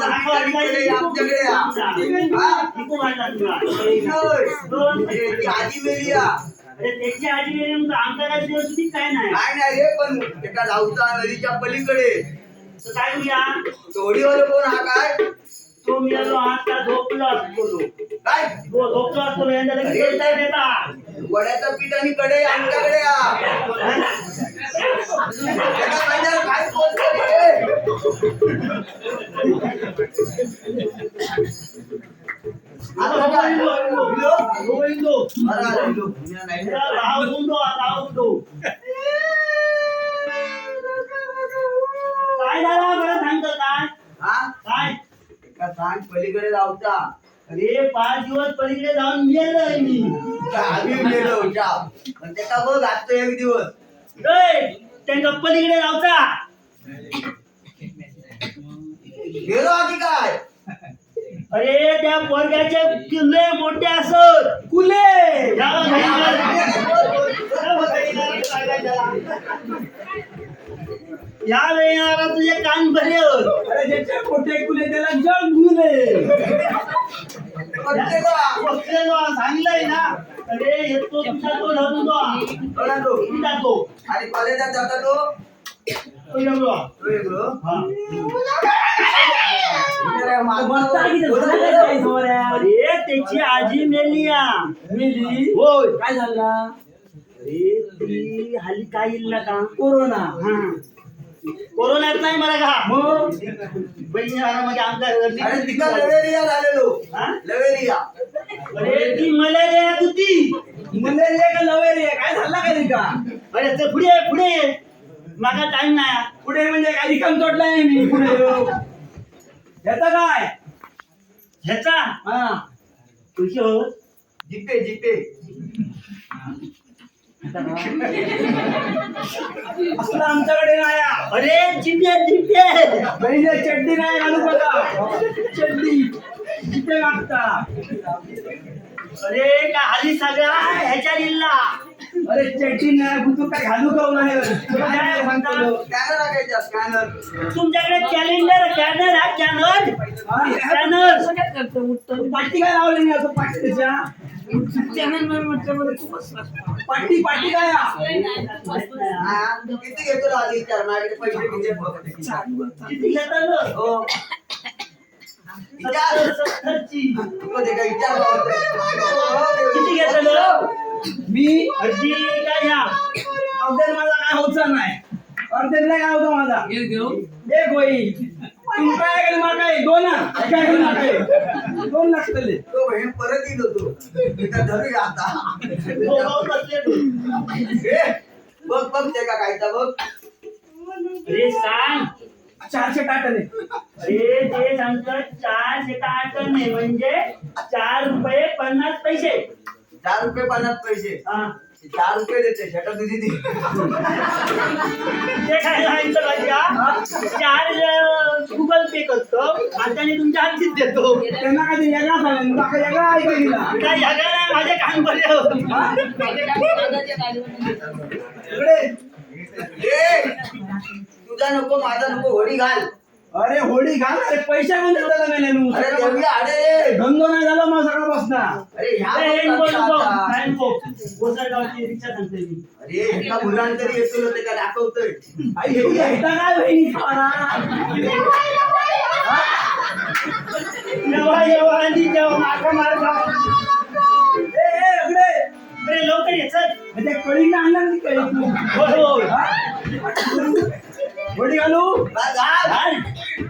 आमच्याकडे. हा? आजी या. अरे त्याची आजी गेली म्हणून आमचा काय दिवस काय नाही. काय नाही रे पण एका धावता नदीच्या पलीकडे. तर काय करूया जोडीवर कोण हा काय? तो मी आलो आता झोपलो असतो तो. काय? तो झोपलो असतो यांच्या लगेच बोलता येता वड्याचं पीठ आणि कडे आमच्याकडे या. काय बोलतो रे? आता काय? झाला बरं सांगतो काय हा? काय एका सांग पलीकडे धावता अरे पाच दिवस पलीकडे जाऊन गेलोय मी आम्ही गेलो पण त्याचा बघ आजचा एक दिवस ए, पलीकडे जाऊचा गेलो आधी काय अरे त्या पोरग्याचे किल्ले मोठे असत कुले या वेळेला तुझे कान भरे होत. अरे ज्याचे मोठे कुले त्याला जग गुले आहे, सांगलंय ना अरे येतो तुझा तो धरून तो. तो. आणि कॉलेजात जाता तो तो येतो. तो. हा. अरे, त्याची आजी मेली मेली? होय. काय झाला? अरे ती हल्ली काय येईल ना का कोरोना. हा. कोरोनात नाही मला का? मग? बहिणी आरामागे आमच्या तिका लवेरिया झालेलो. हा? लवेरिया. अरे ती मलेरिया होती मलेरिया का लवेरिया? काय झाला काय नाही का अरे ते पुढे पुढे. मागा टाइम नाही. पुढे म्हणजे काय रिकाम तोडलाय मी पुढे. याचा काय? ह्याचा? हा. तुझी हो जिपे जिपे. असलं आमच्याकडे नाही. अरे जिपे जिपे. पहिले चड्डी नाही घालू बघा चड्डी जिथे मागता. अरे का हल्ली सगळा ह्याच्या जिल्हा अरे चड्डी नाही बुतू काय घालू का नाही काय स्कॅनर लागायचा स्कॅनर तुमच्याकडे कॅलेंडर कॅनर हा कॅनर कॅनर पाठी काय लावली नाही असं पाठी त्याच्या काय? हा? हा, किती घेतो रे आधी? विचार माझ्याकडे पैसे किती घेतात हो. किती घेतलं मी? अर्धी काय ह्या? माझा काय होता नाही. अर्धेन नाही काय होता माझा. एक तुम्ही काय केलं मला काय? दोन हा? काय मला काय? दोन लागतले तो बहीण परत येत होतो. आता. ए, बघ बघ ते का कायचा बघ. अरे सांग. चारशे टाटले अरे ते सांगतात चार शेता आठ नाही म्हणजे चार रुपये पन्नास पैसे. चार रुपये पन्नास पैसे. हा. चार रुपये देते शेटा तुझी ती. ते काय सांगितलं हा? चार गुगल पे करतो आणि त्याने तुमच्या हातीत देतो. त्यांना काय ते वेगळा वेगळा ऐकू दिला? काय ह्याला नाही माझे. इकडे. ए, तुझा नको माझा नको होडी घाल. अरे होडी घाल अरे पैसे पण नेलो. अरे धंदो नाही झाला मग सगळं बसणार अरे ह्या अरे, हे नको, बघतात नको. आता. काय नको. गोसाळगावची रिक्षा सांगतोय मी. अरे एका मुलांतरी येतो ते का दाखवतोय? आई हे काय बहिणी? जेव्हा ए ए, इकडे. अरे लवकर ये चल. म्हणजे आणणार कळी तू. होय होय. हा? होडी घालू? घाल.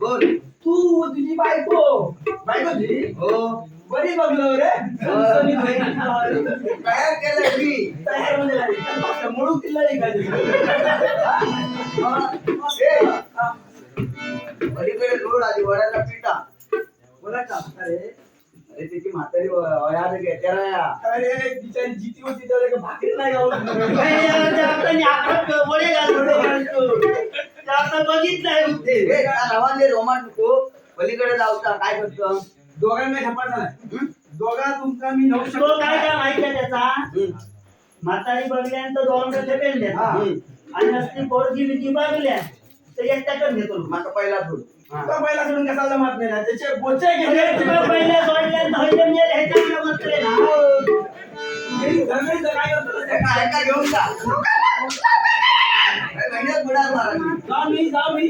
बोल. तू तुझी बायको. बायको तुझी? हो. बरी बघलो रे. बहीण. तयार केलंय मी. तयार झाली. मुळू किल्ला पलीकडे लोड आली वड्याला पिटा बोला का? अरे. अरे त्याची म्हातारी वयात घेते रे अरे बिचारी जिती होती त्याला का भाकरी नाही ते आता बघितलंय त्या रवाने रोमान तू पलीकडे लावता काय करतो? दोघांना खपाट झालाय दोघा तुमचा मी नऊ तो काय काय माहिती आहे त्याचा. म्हातारी बघल्यानंतर दोघांकडे हा. आणि नसती पोरगी बिरगी बघल्या तर एकट्याकडे घेतो आता पहिला फुल तो पहिला सोडून कसा जमत नाही ना त्याचे बोचे तुला घेतले पहिल्या सोडल्यानंतर हल्ले मिळेल ह्याच्याकडे बसले ना काय घेऊन जा. महिन्यात बुडाल मारा मी मी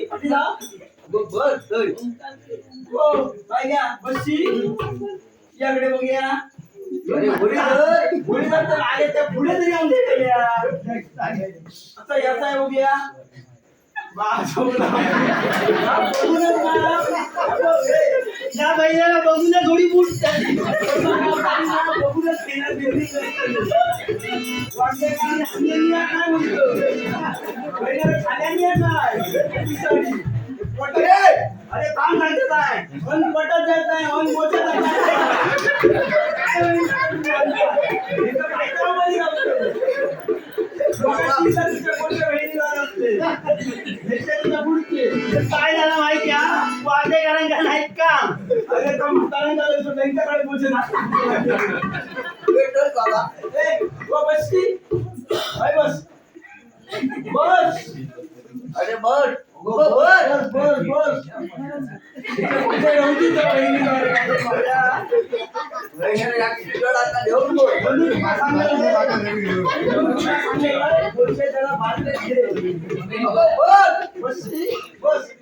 हो काय घ्या बसशी याकडे बघूया. घोडी पुढे जर तर आले त्या पुढे तरी येऊन दे या आता याचा आहे बघूया या महिन्याला बघून थोडी फूट अरे काम सांगते काय पण पटत जात नाही पण मोठं जात नाही. हे तर बायकामध्ये घालतो. दोघांची तर तिच्या मोठ्या बहिणीला असते. ह्याच्या तिच्या पुढचे. काय झालं माहिती हा वाटेकरांच्या नाहीत काम अरे तो म्हाताऱ्यांचा लक्ष त्यांच्याकडे पोहोचे ना बस की. बस बस अरे बस बस. बस बस बस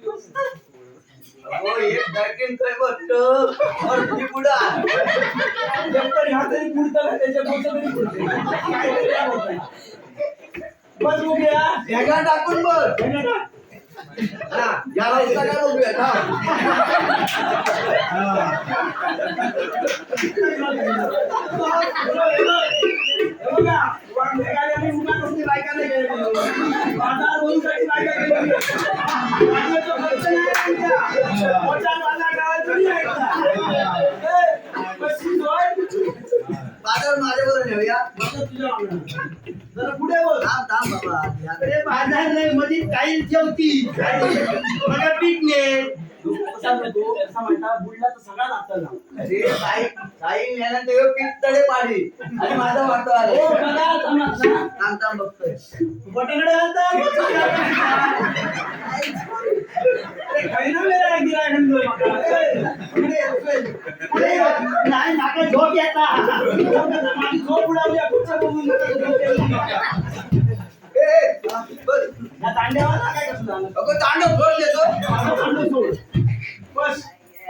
बस. बस की, बस काय काय उभ्या ढेगा टाकून. हे नका. हा, याला हा. हे. बघा, वर ढेगाऱ्याने उभ्या कसली बायका नाही बायका जरा पुढे बोल. थांब, थांब बाबा. अरे बाजार नाही मध्ये काही ठेवती मला पीठ नाही अरे, साई- साई नेल्यानंतर ह्यो पाडी. आणि माझा वाटो आला. थांब थांब बघतोय बोटाकडे. नाही नाका झोप येता माझी झोप उडावली, बघून काय कसं तांडव फोड देतो दांडं सोड. बस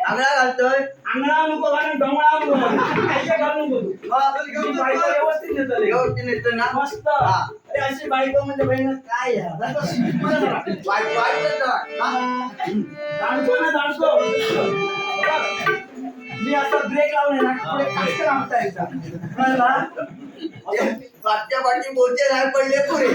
आंगळा घालतोय अंगणा नको घालून डोंगळा नको घालून. काही घालू नको तू. हा, बायको व्यवस्थित. व्यवस्थित ना मस्त. अरे अशी बायको म्हणजे बहिण काय. दांडको ना मी असा ब्रेक लावले ना पुढे कास्त लावता यायचा कळला? ते पाठच्या पाठी बोचे नाही पडले पुरे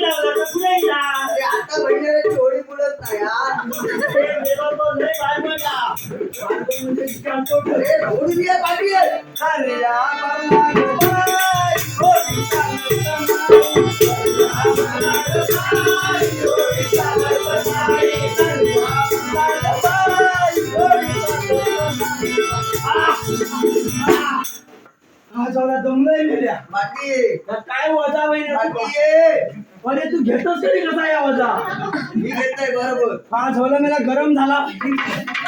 लावला तर पुढे जा अरे आता बहिणीला चोळी पुढत नाही दमलंय मेल्या पाठी काय वजा अरे तू घेतोस तरी कसा या वजा मी घेतोय बरोबर हा झोला मला गरम झाला.